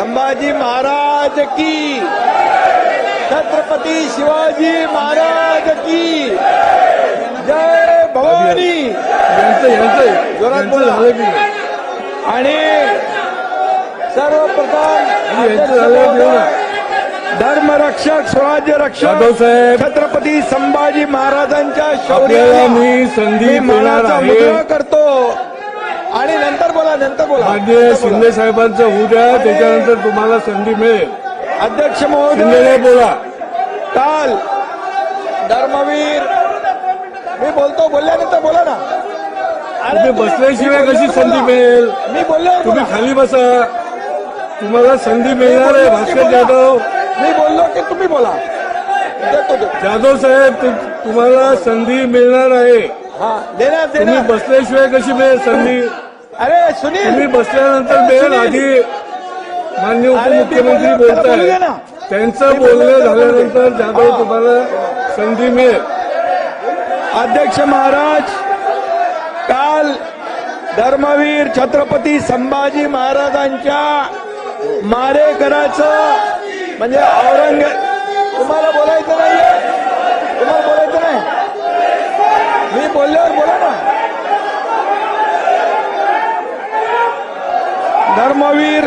शिवाजी महाराज की छत्रपती शिवाजी महाराज की जय भवानी जोरात बोला. आणि सर्वप्रथम? धर्मरक्षक स्वराज्य रक्षक साहेब. छत्रपती संभाजी महाराजांच्या शौर्याला मी संधी मानाचा मुद्रा करतो आणि नंतर बोला नंतर बोला. बोला. शिंदे साहेबांचं होऊ द्या त्याच्यानंतर तुम्हाला संधी मिळेल. अध्यक्ष महोदय. बोला. काल धर्मवीर मी बोलतो बोलल्यानंतर बोला ना. अरे बसल्याशिवाय कशी संधी. मिळेल? मी बोलल्यावर तुम्ही. खाली बसा. तुम्हाला संधी मिळणार आहे बोललो भास्कर. जाधव. मी बोललो की तुम्ही बोला. जाधव साहेब तुम्हाला संधी मिळणार आहे. हा देणार तुम्ही देणार बसल्याशिवाय कशी मिळेल संधी अरे सुनील. तुम्ही बसल्यानंतर मिळेल आधी उपमुख्यमंत्री त्याला बोलू दे बोलताय. त्यांचं बोलणं. झाल्यानंतर जाधव. तुम्हाला संधी मिळेल. अध्यक्ष महाराज काल धर्मवीर छत्रपती संभाजी महाराजांच्या मारेकराचं म्हणजे औरंगजेब तुम्हाला बोलायचं नाहीये? तुम्हाला बोलायचं नाही? मी बोलल्यावर बोला ना. धर्मवीर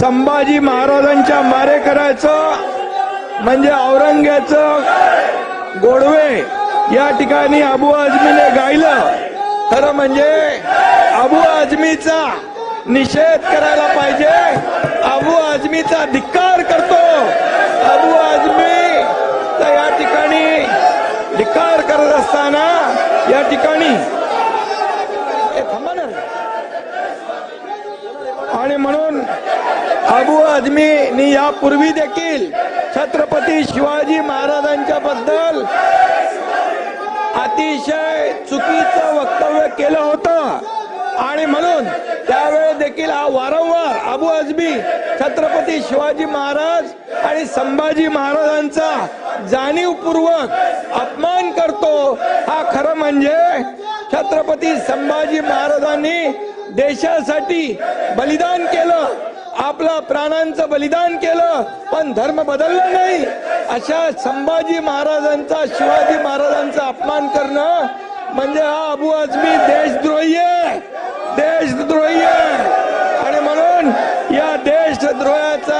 संभाजी महाराजांच्या मारेकराचं म्हणजे औरंग्याचं गोडवे या ठिकाणी अबू आझमीने गायलं. खरं म्हणजे अबू आझमीचा निषेध करायला पाहिजे. अबू आझमीचा धिक्कार करतो. अबू आझमी तर या ठिकाणी धिक्कार करत असताना या ठिकाणी. आणि म्हणून अबू आझमीनी यापूर्वी देखील छत्रपती शिवाजी महाराजांच्या बद्दल अतिशय चुकीचं वक्तव्य केलं होतं आणि म्हणून त्यावेळेस देखील हा वारंवार अबू आझमी छत्रपती शिवाजी महाराज आणि संभाजी महाराजांचा जाणीवपूर्वक अपमान खरं म्हणजे छत्रपती संभाजी महाराजांनी देशासाठी बलिदान केलं आपला प्राणांचं बलिदान केलं पण धर्म बदलला नाही. अशा संभाजी महाराजांचा शिवाजी महाराजांचा अपमान करणं म्हणजे हा अबू आझमी देशद्रोही आहे. देशद्रोही आहे. आणि म्हणून या देशद्रोहाचा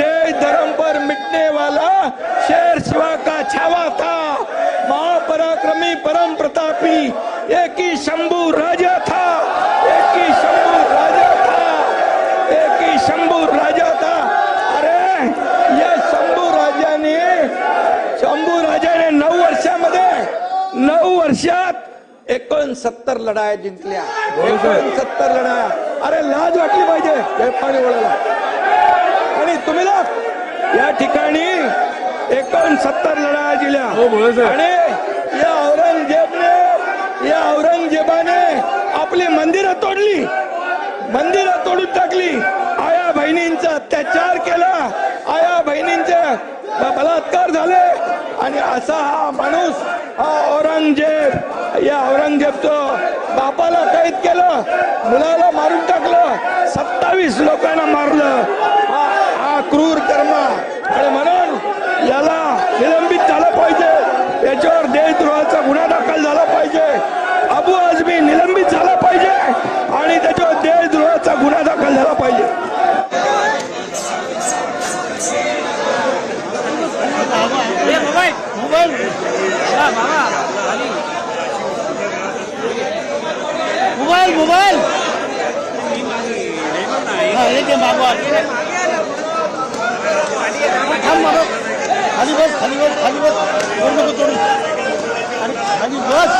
देश धर्म पर मिटने वाला शेर शिवा का छावा था। महापराक्रमी परम प्रतापी एक ही शंभू राजा था। एक ही शंभू राजा था। एक ही शंभू राजा था। अरे या शंभू राजाने शंभू राजाने नऊ वर्षामध्ये नऊ वर्षात एकोणसत्तर लढाया जिंकल्या. एकोणसत्तर लढाया. अरे लाज वाटली पाहिजे. पाणी वळायला आणि तुम्ही ना या ठिकाणी एकोणसत्तर लढाया दिल्या हो. आणि या औरंगजेबने या औरंगजेबाने आपली मंदिरं तोडली. मंदिरं तोडून टाकली. आया बहिणींचा अत्याचार केला. आया बहिणींचे बलात्कार झाले. आणि असा हा माणूस हा औरंगजेब या औरंगजेबचं बापाला कैद केलं. मुलाला मारून टाकलं. सत्तावीस लोकांना मारलं. त्याचा गुन्हा दाखल झाला पाहिजे. अबू आझमी निलंबित झाला पाहिजे आणि त्याच्यावर देशद्रोहाचा गुन्हा दाखल झाला पाहिजे. Mobile mobile. खाली बस खाली बस खाली बस. आणि बस.